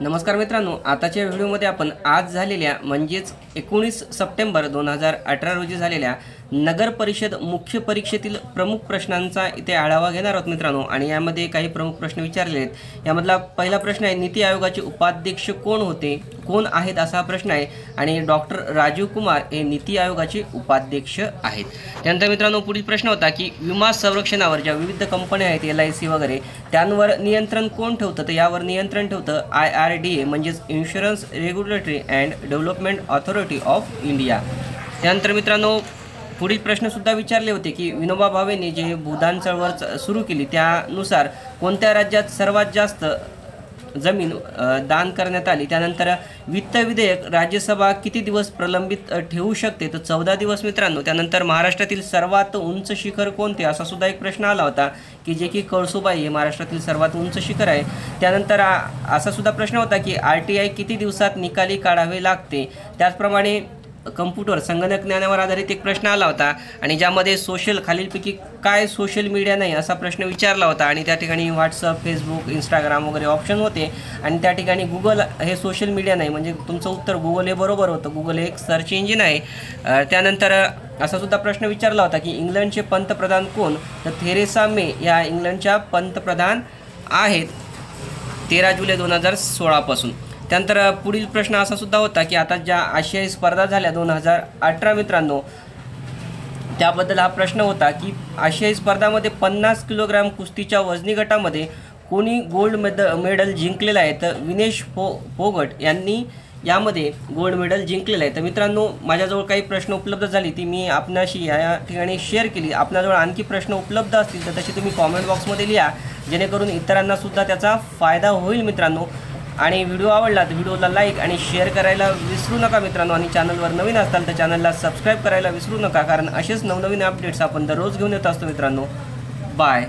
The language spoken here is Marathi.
नमस्कार मित्रांनो आताच्या व्हिडिओमध्ये आपण आज झालेल्या म्हणजेच एकोणीस सप्टेंबर दोन हजार अठरा रोजी झालेल्या नगर परिषद मुख्य परीक्षेतील प्रमुख प्रश्नांचा इथे आढावा घेणार आहोत मित्रांनो. आणि यामध्ये काही प्रमुख प्रश्न विचारले आहेत. यामधला पहिला प्रश्न आहे नीती आयोगाचे उपाध्यक्ष कोण होते? कोण आहेत? असा प्रश्न आहे. आणि डॉक्टर राजीव कुमार हे नीती आयोगाचे उपाध्यक्ष आहेत. त्यानंतर मित्रांनो पुढील प्रश्न होता की विमा संरक्षणावर ज्या विविध कंपन्या आहेत एल आय सी वगैरे त्यांवर नियंत्रण कोण ठेवतं? तर यावर नियंत्रण ठेवतं आय आर डी ए म्हणजेच insurance regulatory and development authority of India त्यानंतर मित्रांनो पुढील प्रश्नसुद्धा विचारले होते की विनोबा भावेने जे भूदान चळवळ च- सुरू केली त्यानुसार कोणत्या राज्यात सर्वात जास्त जमीन दान करण्यात आली? त्यानंतर वित्त विधेयक राज्यसभा किती दिवस प्रलंबित ठेवू शकते? तर चौदा दिवस मित्रांनो त्यानंतर महाराष्ट्रातील सर्वात उंच शिखर कोणते? असा सुद्धा एक प्रश्न आला होता की जे की कळसुबाई हे महाराष्ट्रातील सर्वात उंच शिखर आहे. त्यानंतर असा सुद्धा प्रश्न होता की आर टी आय किती दिवसात निकाली काढावे लागते? त्याचप्रमाणे कम्प्युटर संगणक ज्ञानावर आधारित एक प्रश्न आला होता आणि ज्यामध्ये सोशल खालीलपैकी काय सोशल मीडिया नाही असा प्रश्न विचारला होता आणि त्या ठिकाणी व्हॉट्सअप फेसबुक इंस्टाग्राम वगैरे ऑप्शन होते. आणि त्या ठिकाणी गुगल हे सोशल मीडिया नाही म्हणजे तुमचं उत्तर गुगल हे बरोबर होतं. गुगल हे एक सर्च इंजिन आहे. त्यानंतर असा सुद्धा प्रश्न विचारला होता की इंग्लंडचे पंतप्रधान कोण? तर थेरेसा मे या इंग्लंडच्या पंतप्रधान आहेत. तेरा जुलै दोन हजार सोळापासून त्यानंतर पुढील प्रश्न असा सुद्धा होता की आता ज्या आशियाई स्पर्धा झाल्या दोन हजार अठरा मित्रांनो त्याबद्दल हा प्रश्न होता की आशियाई स्पर्धामध्ये पन्नास किलोग्राम कुस्तीच्या वजनी गटामध्ये कोणी गोल्ड मेद मेडल जिंकलेलं आहे? तर विनेश पो पोगट यांनी यामध्ये गोल्ड मेडल जिंकलेलं आहे. तर मित्रांनो माझ्याजवळ काही प्रश्न उपलब्ध झाली ती मी आपणाशी या ठिकाणी शेअर केली. आपल्याजवळ आणखी प्रश्न उपलब्ध असतील तर तसे तुम्ही कॉमेंट बॉक्समध्ये लिहा जेणेकरून इतरांनासुद्धा त्याचा फायदा होईल मित्रांनो. आणि व्हिडिओ आवडला तर व्हिडिओला लाईक आणि शेअर करायला विसरू नका मित्रांनो. आणि चॅनलवर नवीन असताल तर चॅनलला सबस्क्राईब करायला विसरू नका कारण असेच नवनवीन अपडेट्स आपण दररोज घेऊन येत असतो मित्रांनो. बाय